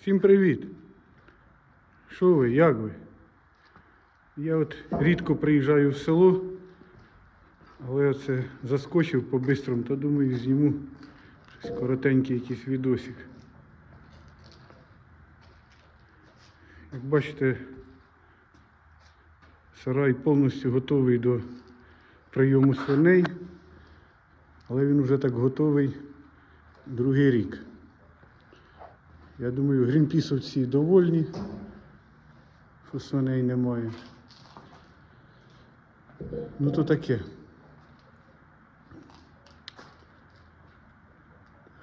Всім привіт! Що ви, як ви? Я от рідко приїжджаю в село, але оце заскочив по-бистрому, та думаю, зніму щось коротенький якийсь відосик. Як бачите, сарай повністю готовий до прийому свиней, але він вже так готовий другий рік. Я думаю, грінпісовці довольні, що свиней немає. Ну то таке.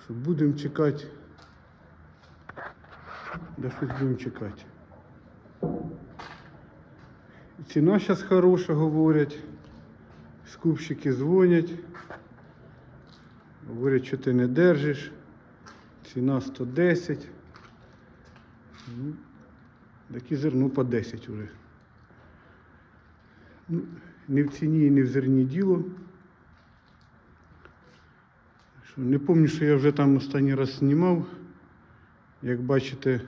Що будемо чекати. Да щось будемо чекати. Ціна зараз хороша, говорять. Скупщики дзвонять. Говорять, що ти не держиш. Ціна 110. Ну, такі зерно по 10 вже. Ну, не в ціні і не в зерні діло. Що, не пам'ятаю, що я вже там останній раз знімав. Як бачите,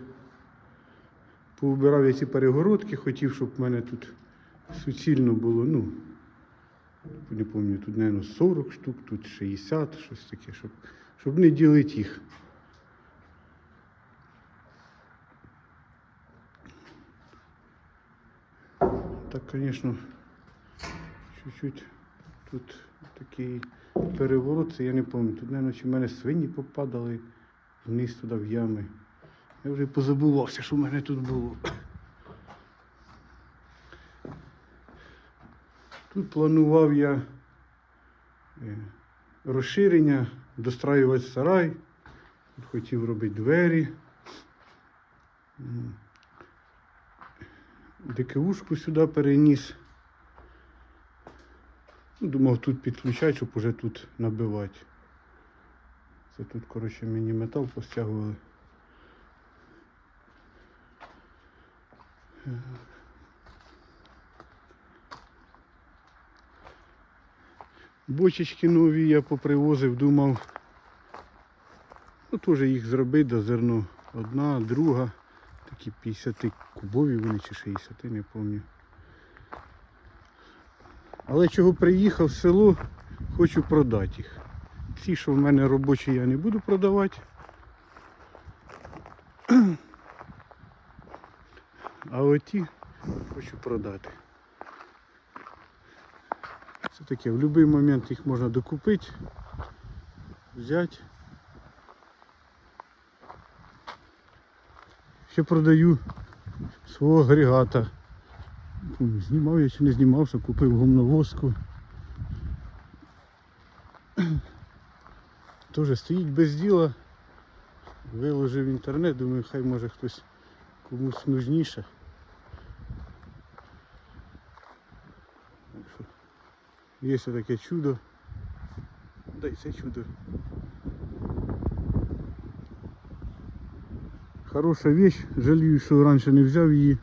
повбирав я ці перегородки, хотів, щоб в мене тут суцільно було, ну, не пам'ятаю, тут, мабуть, 40 штук, тут 60, щось таке, щоб, щоб не ділити їх. Так, звісно, чуть-чуть тут такий переворот, це я не пам'ятаю. Тут, мабуть, в мене свині попадали вниз туди в ями. Я вже позабувався, що в мене тут було. Тут планував я е, розширення, достраювати сарай, хотів робити двері. М. ДКУшку сюди переніс. Ну, думав тут підключати, щоб уже тут набивати. Це тут, коротше, мені метал постягували. Бочечки нові я попривозив, думав, ну теж їх зробити до зерно. Одна, друга, такі 50 кубові вони чи 60, не пам'ятаю. Але чого приїхав в село, хочу продати їх. Ці, що в мене робочі, я не буду продавати. А оті хочу продати. Це таке, в будь-який момент їх можна докупити, взяти. Ще продаю свого агрегата. Знімав я чи не знімав, що купив гумновозку. Теж стоїть без діла. Виложив інтернет, думаю, хай може хтось комусь нужніше. Є таке чудо. Дай це чудо. Хороша вещь, жалію, що раніше не взяв її.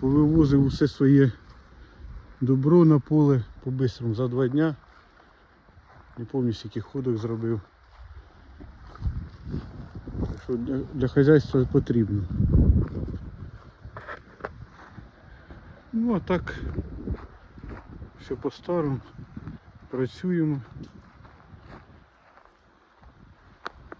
Повивозив усе своє добро на поле по-бистрому за два дня. Не пам'ятаю, скільки ходок зробив. Так що для, для хазяйства потрібно. Ну а так, все по-старому. Працюємо.